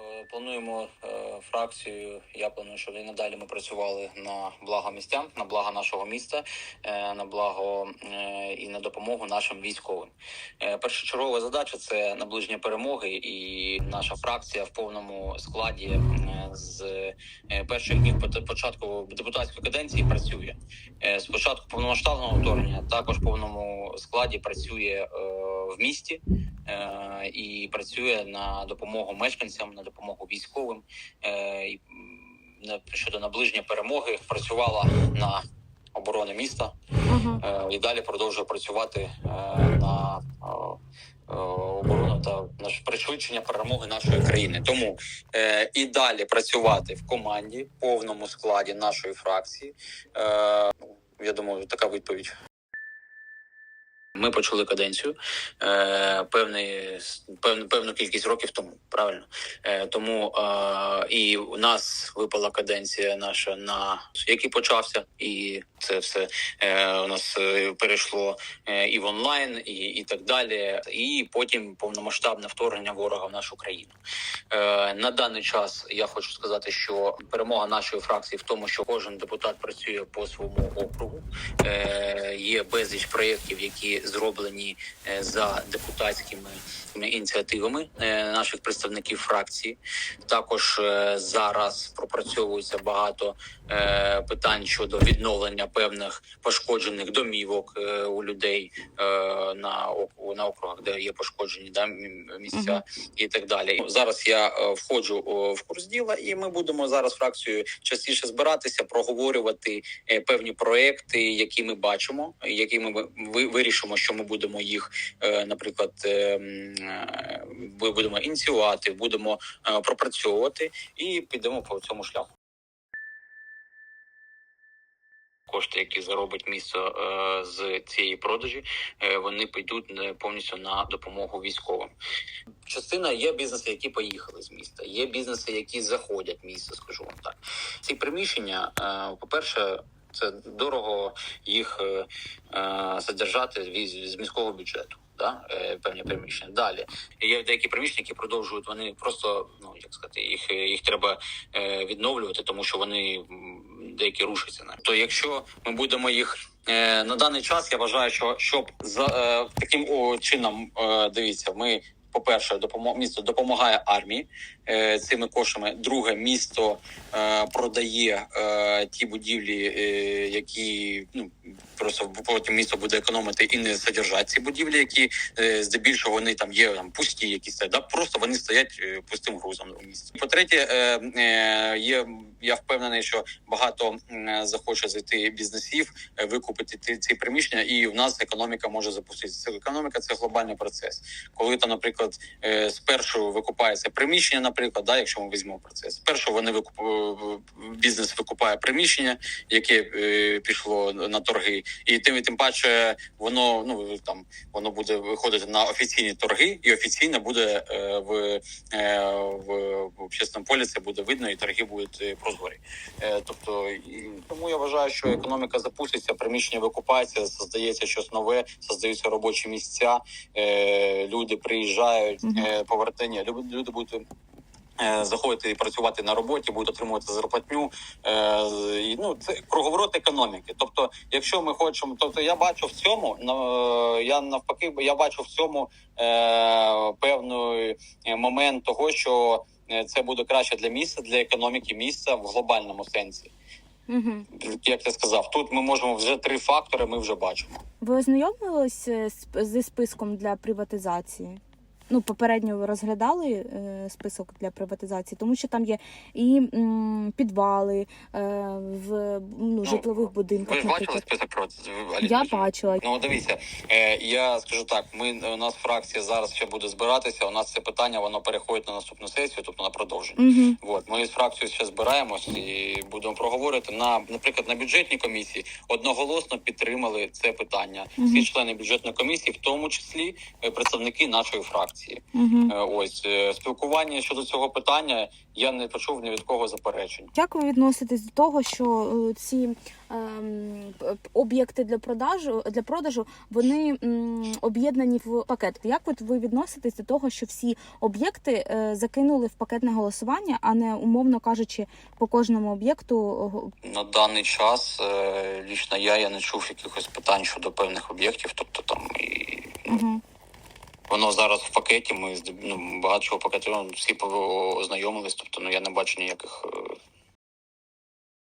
Е, Плануємо е, фракцією. Я планую, щоб і надалі ми працювали на благо містян, на благо нашого міста, е, на благо і на допомогу нашим військовим. Першочергова задача це наближення перемоги, і наша фракція в повному складі з перших днів початку депутатської каденції працює. Е, З початку повномасштабного вторгнення також в повному складі працює в місті е, і працює на допомогу мешканцям, на допомогу військовим е, на- щодо наближення перемоги. Працювала на оборони міста е, і далі продовжує працювати на оборону та наш пришвидшення перемоги нашої країни. Тому е, і далі працювати в команді, в повному складі нашої фракції. Е, я думаю, така відповідь. Ми почали каденцію е, певний, певну, певну кількість років тому, правильно? Е, тому е, і у нас випала каденція наша на який почався, і це все е, у нас е, перейшло е, і в онлайн, і, і так далі. І потім повномасштабне вторгнення ворога в нашу країну. Е, на даний час я хочу сказати, що перемога нашої фракції в тому, що кожен депутат працює по своєму округу. Е, є безліч проєктів, які зроблені е, за депутатськими ініціативами наших представників фракції. Також зараз пропрацьовується багато питань щодо відновлення певних пошкоджених домівок е, у людей е, на на округах, де є пошкоджені да, мі- місця і так далі. Зараз я е, входжу в курс діла, і ми будемо зараз фракцією частіше збиратися, проговорювати певні проекти, які ми бачимо, які ми вирішимо, що ми будемо їх, наприклад, будемо ініціювати, будемо пропрацьовувати і підемо по цьому шляху. Кошти, які заробить місто е, з цієї продажі, е, вони підуть е, повністю на допомогу військовим. Частина є бізнеси, які поїхали з міста. Є бізнеси, які заходять в місто, скажу вам так. Ці приміщення, е, по-перше, це дорого їх е, содержати з міського бюджету. Да, е, певні приміщення. Далі є деякі приміщення, які продовжують. Вони просто ну як сказати, їх їх треба е, відновлювати, тому що вони деякі рушаться. навіть. То якщо ми будемо їх е, на даний час, я вважаю, що щоб за таким чином дивіться, ми. По-перше, допомо- місто допомагає армії е, цими коштами. Друге, місто е, продає е, ті будівлі, е, які ну просто потім місто буде економити і не содержать ці будівлі, які е, здебільшого вони там є там пусті, якісь да просто вони стоять е, пустим грузом у місті. По третє, е, є я впевнений, що багато захоче зайти бізнесів, викупити ці приміщення, і в нас економіка може запуститися. Економіка це глобальний процес. Коли там, наприклад, спершу викупається приміщення, наприклад, да, якщо ми візьмемо процес, спершу вони викуп... бізнес викупає приміщення, яке пішло на торги, і тим і тим паче воно ну там воно буде виходити на офіційні торги, і офіційно буде е, в, е, в, в общественному полі це буде видно, і торги будуть е, прозорі. Е, тобто і тому я вважаю, що економіка запуститься, приміщення викупається, создається щось нове, создаються робочі місця, е, люди приїжджають, е, повертання. Люди, люди будуть. Е, Заходити і працювати на роботі, будуть отримувати зарплатню. Е, ну це круговорот економіки. Тобто, якщо ми хочемо, тобто я бачу в цьому, на- я навпаки, я бачу в цьому е, певний момент того, що це буде краще для міста, для економіки міста в глобальному сенсі. Угу. Як я сказав, тут ми можемо вже три фактори. Ми вже бачимо. Ви ознайомилися з- зі списком для приватизації? Ну, попередньо розглядали е, список для приватизації, тому що там є і м, підвали е, в житлових будинках. Ви ж бачили список про Я бачила. Ну дивіться, е, я скажу так: ми у нас фракція зараз ще буде збиратися. У нас це питання воно переходить на наступну сесію, тобто на продовження. Угу. От ми з фракцією ще збираємось і будемо проговорити на наприклад на бюджетній комісії. Одноголосно підтримали це питання. Мгм. Всі члени бюджетної комісії, в тому числі е, представники нашої фракції. Угу. Е, Ось е, спілкування щодо цього питання я не почув ні від кого заперечень. Як ви відноситесь до того, що ці об'єкти для продажу для продажу вони об'єднані в пакет? Як от ви відноситесь до того, що всі об'єкти е, закинули в пакетне голосування, а не умовно кажучи, по кожному об'єкту На даний час е, лічно я, я не чув якихось питань щодо певних об'єктів. Тобто там і ну, Мгм. воно зараз в пакеті. Ми ну, багато чого пакету всі по- ознайомились. Тобто, ну я не бачу ніяких е,